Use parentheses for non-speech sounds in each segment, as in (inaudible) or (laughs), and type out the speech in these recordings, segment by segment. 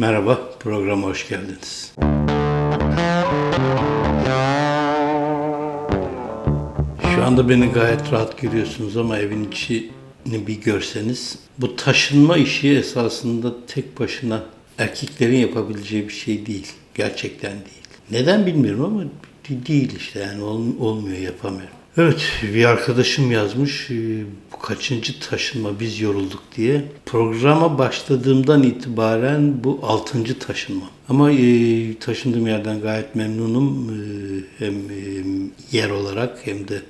Merhaba, programa hoş geldiniz. Şu anda beni gayet rahat görüyorsunuz ama evin içini bir görseniz bu taşınma işi esasında tek başına erkeklerin yapabileceği bir şey değil. Gerçekten değil. Neden bilmiyorum ama de- değil işte yani ol- olmuyor yapamıyorum. Evet bir arkadaşım yazmış e, bu kaçıncı taşınma biz yorulduk diye. Programa başladığımdan itibaren bu altıncı taşınma. Ama e, taşındığım yerden gayet memnunum. E, hem e, yer olarak hem de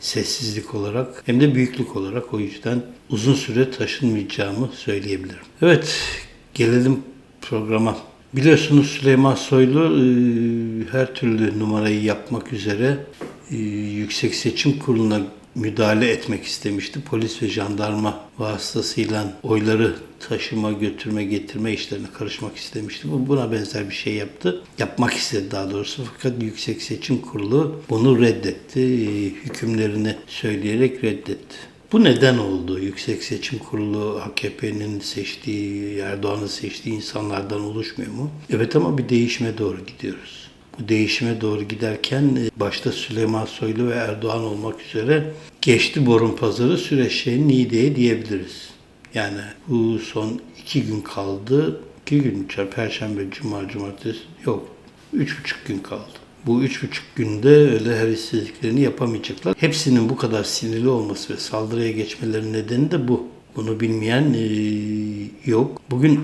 sessizlik olarak hem de büyüklük olarak o yüzden uzun süre taşınmayacağımı söyleyebilirim. Evet gelelim programa. Biliyorsunuz Süleyman Soylu e, her türlü numarayı yapmak üzere Yüksek Seçim Kurulu'na müdahale etmek istemişti. Polis ve jandarma vasıtasıyla oyları taşıma, götürme, getirme işlerine karışmak istemişti. Bu buna benzer bir şey yaptı. Yapmak istedi daha doğrusu. Fakat Yüksek Seçim Kurulu bunu reddetti. E, Hükümlerini söyleyerek reddetti. Bu neden oldu? Yüksek Seçim Kurulu AKP'nin seçtiği, Erdoğan'ın seçtiği insanlardan oluşmuyor mu? Evet ama bir değişime doğru gidiyoruz. Bu değişime doğru giderken e, başta Süleyman Soylu ve Erdoğan olmak üzere geçti borun pazarı süreçlerin Niğde'ye diyebiliriz. Yani bu son iki gün kaldı. İki gün, Perşembe, Cuma, Cumartesi yok. Üç buçuk gün kaldı. Bu üç buçuk günde öyle her istediklerini yapamayacaklar. Hepsinin bu kadar sinirli olması ve saldırıya geçmelerinin nedeni de bu. Bunu bilmeyen e, yok. Bugün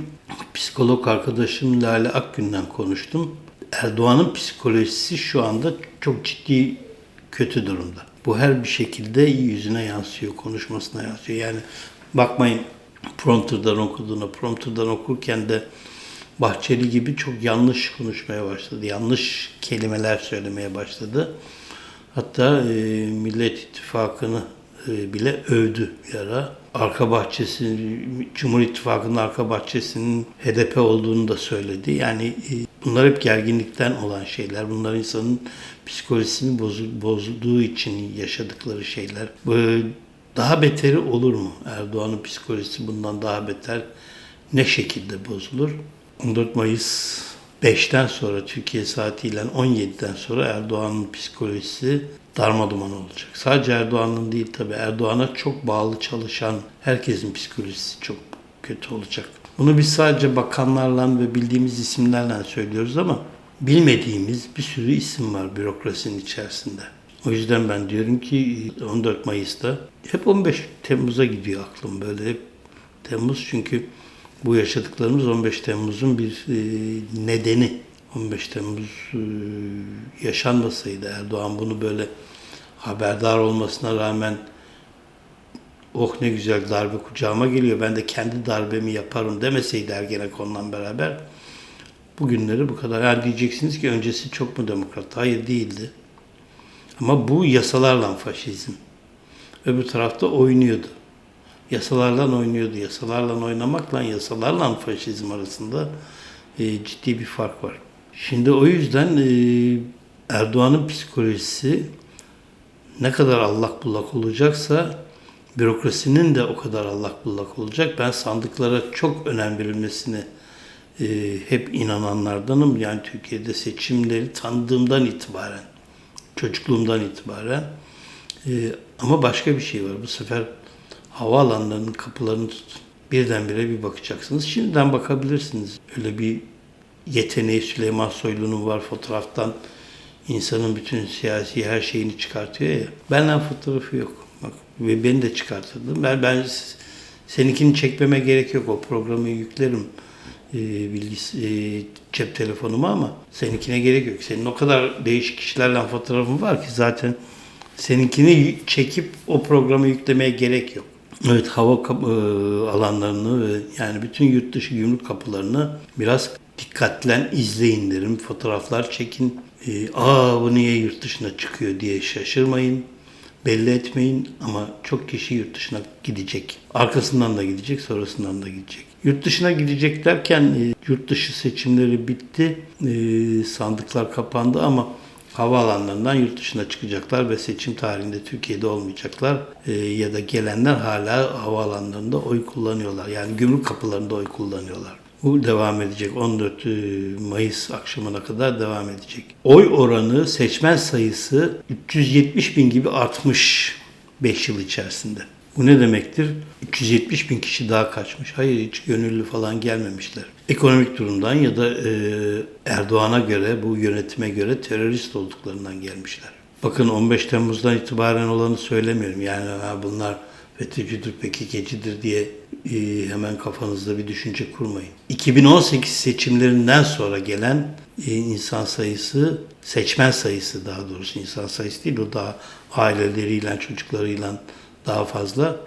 psikolog arkadaşım Lale Akgün'den konuştum. Erdoğan'ın psikolojisi şu anda çok ciddi kötü durumda. Bu her bir şekilde yüzüne yansıyor, konuşmasına yansıyor. Yani bakmayın prompterdan okuduğuna, prompterdan okurken de Bahçeli gibi çok yanlış konuşmaya başladı. Yanlış kelimeler söylemeye başladı. Hatta e, Millet İttifakı'nı e, bile övdü bir ara. Arka bahçesi, Cumhur İttifakı'nın arka bahçesinin HDP olduğunu da söyledi. Yani e, bunlar hep gerginlikten olan şeyler. Bunlar insanın psikolojisini bozduğu için yaşadıkları şeyler. Bu, daha beteri olur mu? Erdoğan'ın psikolojisi bundan daha beter ne şekilde bozulur? 14 Mayıs 5'ten sonra Türkiye saatiyle 17'den sonra Erdoğan'ın psikolojisi darmaduman olacak. Sadece Erdoğan'ın değil tabii Erdoğan'a çok bağlı çalışan herkesin psikolojisi çok kötü olacak. Bunu biz sadece bakanlarla ve bildiğimiz isimlerle söylüyoruz ama bilmediğimiz bir sürü isim var bürokrasinin içerisinde. O yüzden ben diyorum ki 14 Mayıs'ta hep 15 Temmuz'a gidiyor aklım böyle hep Temmuz çünkü bu yaşadıklarımız 15 Temmuz'un bir e, nedeni. 15 Temmuz e, yaşanmasaydı Erdoğan bunu böyle haberdar olmasına rağmen oh ne güzel darbe kucağıma geliyor ben de kendi darbemi yaparım demeseydi Ergenekon'la beraber bugünleri bu kadar. Yani diyeceksiniz ki öncesi çok mu demokrat? Hayır değildi. Ama bu yasalarla faşizm. Öbür tarafta oynuyordu yasalarla oynuyordu. Yasalarla oynamakla yasalarla faşizm arasında e, ciddi bir fark var. Şimdi o yüzden e, Erdoğan'ın psikolojisi ne kadar allak bullak olacaksa bürokrasinin de o kadar allak bullak olacak. Ben sandıklara çok önem verilmesini e, hep inananlardanım. Yani Türkiye'de seçimleri tanıdığımdan itibaren, çocukluğumdan itibaren. E, ama başka bir şey var. Bu sefer havaalanlarının kapılarını tut. Birdenbire bir bakacaksınız. Şimdiden bakabilirsiniz. Öyle bir yeteneği Süleyman Soylu'nun var fotoğraftan insanın bütün siyasi her şeyini çıkartıyor ya. Benden fotoğrafı yok. Ve beni de çıkartırdım. Ben ben seninkini çekmeme gerek yok. O programı yüklerim e, bilgis e, cep telefonuma ama seninkine gerek yok. Senin o kadar değişik kişilerle fotoğrafın var ki zaten seninkini çekip o programı yüklemeye gerek yok. Evet hava e, alanlarını ve yani bütün yurt dışı gümrük kapılarını biraz dikkatlen izleyin derim. Fotoğraflar çekin. E, Aa bu niye yurt dışına çıkıyor diye şaşırmayın. Belli etmeyin ama çok kişi yurt dışına gidecek. Arkasından da gidecek, sonrasından da gidecek. Yurt dışına gidecek derken e, yurt dışı seçimleri bitti. E, sandıklar kapandı ama havaalanlarından yurt dışına çıkacaklar ve seçim tarihinde Türkiye'de olmayacaklar. E, ya da gelenler hala havaalanlarında oy kullanıyorlar. Yani gümrük kapılarında oy kullanıyorlar. Bu devam edecek. 14 e, Mayıs akşamına kadar devam edecek. Oy oranı, seçmen sayısı 370 bin gibi artmış 5 yıl içerisinde. Bu ne demektir? 370 bin kişi daha kaçmış. Hayır hiç gönüllü falan gelmemişler. Ekonomik durumdan ya da e, Erdoğan'a göre, bu yönetime göre terörist olduklarından gelmişler. Bakın 15 Temmuz'dan itibaren olanı söylemiyorum. Yani ha, bunlar FETÖ'cüdür, PKK'cidir diye e, hemen kafanızda bir düşünce kurmayın. 2018 seçimlerinden sonra gelen e, insan sayısı, seçmen sayısı daha doğrusu insan sayısı değil, o daha aileleriyle, çocuklarıyla daha fazla.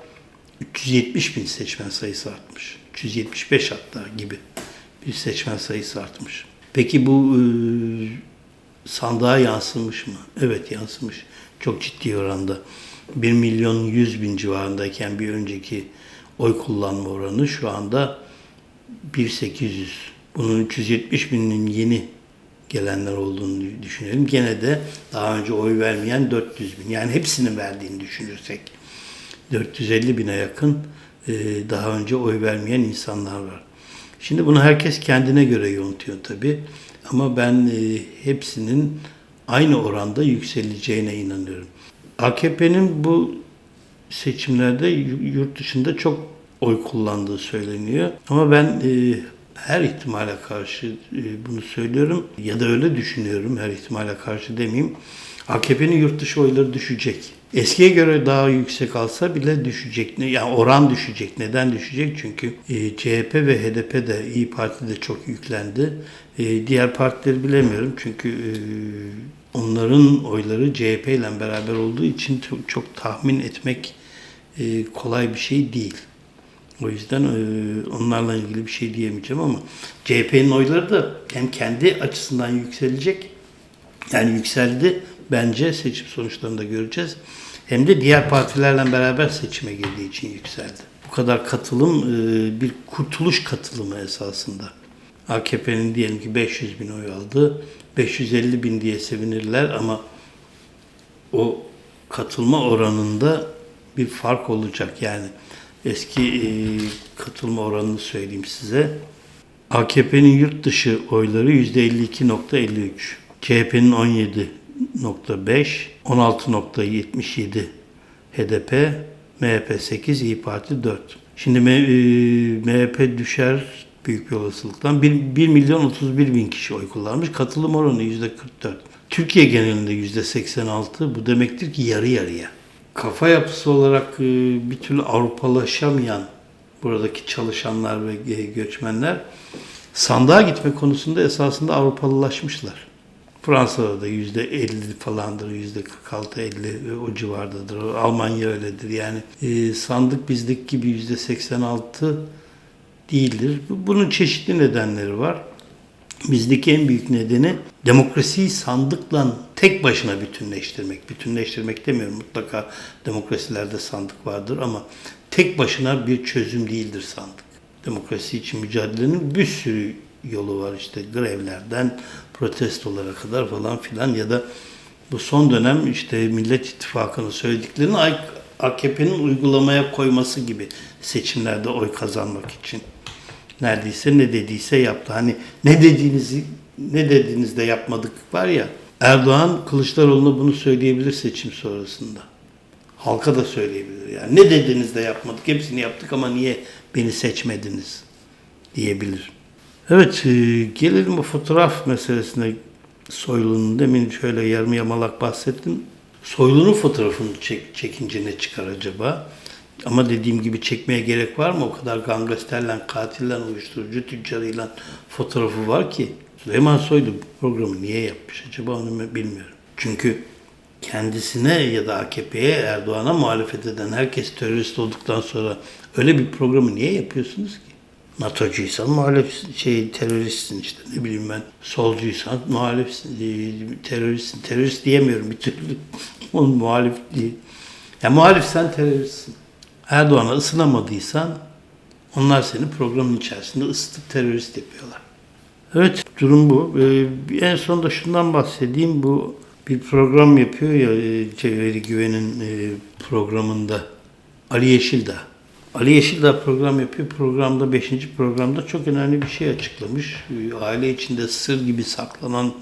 370 bin seçmen sayısı artmış. 375 hatta gibi bir seçmen sayısı artmış. Peki bu e, sandığa yansımış mı? Evet yansımış. Çok ciddi oranda. 1 milyon 100 bin civarındayken bir önceki oy kullanma oranı şu anda 1.800. Bunun 370 binin yeni gelenler olduğunu düşünelim. Gene de daha önce oy vermeyen 400 bin. Yani hepsinin verdiğini düşünürsek 450 bine yakın e, daha önce oy vermeyen insanlar var. Şimdi bunu herkes kendine göre yontuyor tabii. Ama ben e, hepsinin aynı oranda yükseleceğine inanıyorum. AKP'nin bu seçimlerde yurt dışında çok oy kullandığı söyleniyor. Ama ben e, her ihtimale karşı e, bunu söylüyorum ya da öyle düşünüyorum her ihtimale karşı demeyeyim. AKP'nin yurt dışı oyları düşecek. Eskiye göre daha yüksek alsa bile düşecek. Yani oran düşecek. Neden düşecek? Çünkü e, CHP ve HDP de İyi Parti de çok yüklendi. E, diğer partileri bilemiyorum. Çünkü e, onların oyları CHP ile beraber olduğu için çok, çok tahmin etmek e, kolay bir şey değil. O yüzden e, onlarla ilgili bir şey diyemeyeceğim ama CHP'nin oyları da hem kendi açısından yükselecek yani yükseldi bence seçim sonuçlarında göreceğiz. Hem de diğer partilerle beraber seçime girdiği için yükseldi. Bu kadar katılım e, bir kurtuluş katılımı esasında. AKP'nin diyelim ki 500 bin oy aldı. 550 bin diye sevinirler ama o katılma oranında bir fark olacak. Yani eski e, katılma oranını söyleyeyim size. AKP'nin yurt dışı oyları %52.53. CHP'nin 17.5, 16.77 HDP, MHP 8, İyi Parti 4. Şimdi MHP düşer büyük bir olasılıkla. 1, 1 milyon 31 bin kişi oy kullanmış. Katılım oranı %44. Türkiye genelinde %86. Bu demektir ki yarı yarıya. Kafa yapısı olarak bir türlü Avrupalaşamayan buradaki çalışanlar ve göçmenler sandığa gitme konusunda esasında Avrupalılaşmışlar. Fransa'da da yüzde 50 falandır, yüzde 46-50 o civardadır. Almanya öyledir. Yani e, sandık bizdeki gibi yüzde 86 değildir. Bunun çeşitli nedenleri var. Bizdeki en büyük nedeni demokrasiyi sandıkla tek başına bütünleştirmek. Bütünleştirmek demiyorum mutlaka demokrasilerde sandık vardır ama tek başına bir çözüm değildir sandık. Demokrasi için mücadelenin bir sürü yolu var işte grevlerden protestolara kadar falan filan ya da bu son dönem işte Millet İttifakı'nın söylediklerini AKP'nin uygulamaya koyması gibi seçimlerde oy kazanmak için. Neredeyse ne dediyse yaptı. Hani ne dediğinizi ne dediğinizde yapmadık var ya. Erdoğan Kılıçdaroğlu'na bunu söyleyebilir seçim sonrasında. Halka da söyleyebilir yani. Ne dediğinizde yapmadık, hepsini yaptık ama niye beni seçmediniz diyebilir. Evet, e, gelelim bu fotoğraf meselesine. Soylu'nun demin şöyle yarım yamalak bahsettim. Soylu'nun fotoğrafını çek, çekince ne çıkar acaba? Ama dediğim gibi çekmeye gerek var mı? O kadar gangsterle, katille, uyuşturucu tüccarıyla fotoğrafı var ki. Süleyman Soylu bu programı niye yapmış acaba onu bilmiyorum. Çünkü kendisine ya da AKP'ye Erdoğan'a muhalefet eden herkes terörist olduktan sonra öyle bir programı niye yapıyorsunuz ki? NATO'cuysan muhalif şey teröristsin işte ne bileyim ben solcuysan muhalifsin e, teröristsin terörist diyemiyorum bir türlü (laughs) onun muhalif değil. Ya muhalifsen teröristsin. Erdoğan'a ısınamadıysan onlar seni programın içerisinde ısıtıp terörist yapıyorlar. Evet durum bu. Ee, en son da şundan bahsedeyim. Bu bir program yapıyor ya e, Cevheri Güven'in e, programında Ali Yeşildağ. Ali Yeşildağ program yapıyor. Programda 5. programda çok önemli bir şey açıklamış. Aile içinde sır gibi saklanan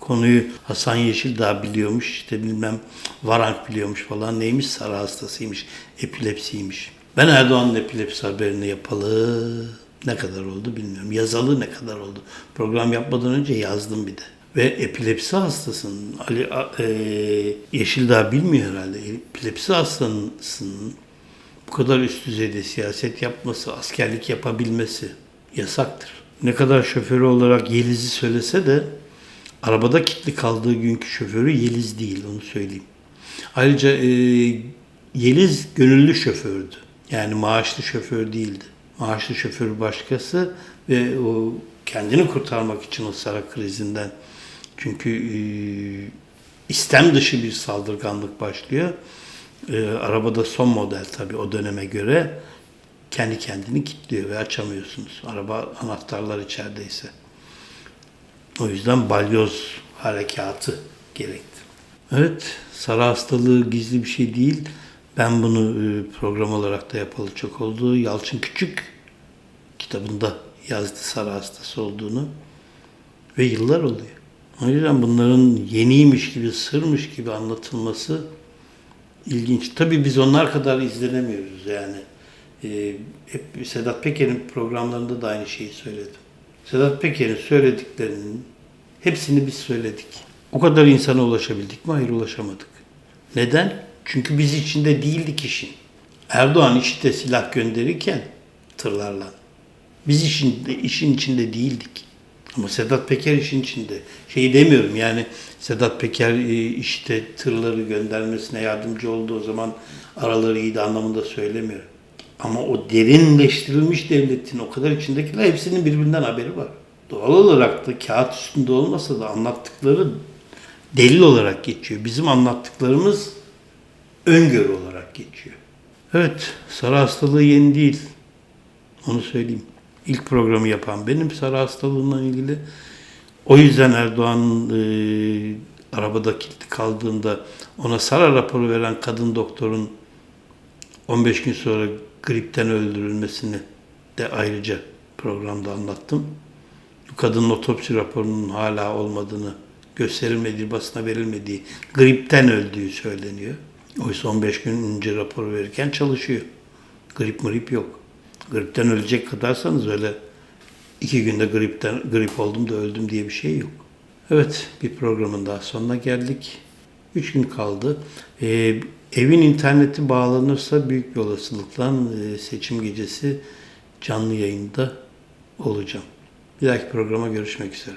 konuyu Hasan Yeşildağ biliyormuş. İşte bilmem Varank biliyormuş falan. Neymiş? Sarı hastasıymış. Epilepsiymiş. Ben Erdoğan'ın epilepsi haberini yapalı ne kadar oldu bilmiyorum. Yazalı ne kadar oldu. Program yapmadan önce yazdım bir de. Ve epilepsi hastasının, Ali e, Yeşildağ bilmiyor herhalde. Epilepsi hastasının bu kadar üst düzeyde siyaset yapması, askerlik yapabilmesi yasaktır. Ne kadar şoförü olarak Yeliz'i söylese de arabada kilitli kaldığı günkü şoförü Yeliz değil onu söyleyeyim. Ayrıca e, Yeliz gönüllü şofördü. Yani maaşlı şoför değildi. Maaşlı şoför başkası ve o kendini kurtarmak için o Sara krizinden çünkü e, istem dışı bir saldırganlık başlıyor. E, arabada son model tabii o döneme göre kendi kendini kilitliyor ve açamıyorsunuz. Araba anahtarlar içerideyse. O yüzden balyoz harekatı gerekti. Evet, sarı hastalığı gizli bir şey değil. Ben bunu e, program olarak da yapalı çok oldu. Yalçın Küçük kitabında yazdı sarı hastası olduğunu ve yıllar oluyor. O yüzden bunların yeniymiş gibi, sırmış gibi anlatılması ilginç. Tabii biz onlar kadar izlenemiyoruz yani. Ee, hep Sedat Peker'in programlarında da aynı şeyi söyledim. Sedat Peker'in söylediklerinin hepsini biz söyledik. O kadar insana ulaşabildik mi? Hayır ulaşamadık. Neden? Çünkü biz içinde değildik işin. Erdoğan işte silah gönderirken tırlarla. Biz işin, işin içinde değildik. Ama Sedat Peker işin içinde. Şeyi demiyorum yani Sedat Peker e, işte tırları göndermesine yardımcı oldu o zaman araları iyiydi anlamında söylemiyorum. Ama o derinleştirilmiş devletin o kadar içindekiler hepsinin birbirinden haberi var. Doğal olarak da kağıt üstünde olmasa da anlattıkları delil olarak geçiyor. Bizim anlattıklarımız öngörü olarak geçiyor. Evet, sarı hastalığı yeni değil. Onu söyleyeyim. İlk programı yapan benim sarı hastalığından ilgili. O yüzden Erdoğan e, arabada kilitli kaldığında ona sarı raporu veren kadın doktorun 15 gün sonra gripten öldürülmesini de ayrıca programda anlattım. Bu kadının otopsi raporunun hala olmadığını, gösterilmediği, basına verilmediği, gripten öldüğü söyleniyor. Oysa 15 gün önce raporu verirken çalışıyor. Grip mrip yok. Gripten ölecek kadarsanız öyle iki günde gripten grip oldum da öldüm diye bir şey yok. Evet bir programın daha sonuna geldik. Üç gün kaldı. Ee, evin interneti bağlanırsa büyük bir olasılıkla e, seçim gecesi canlı yayında olacağım. Bir dahaki programa görüşmek üzere.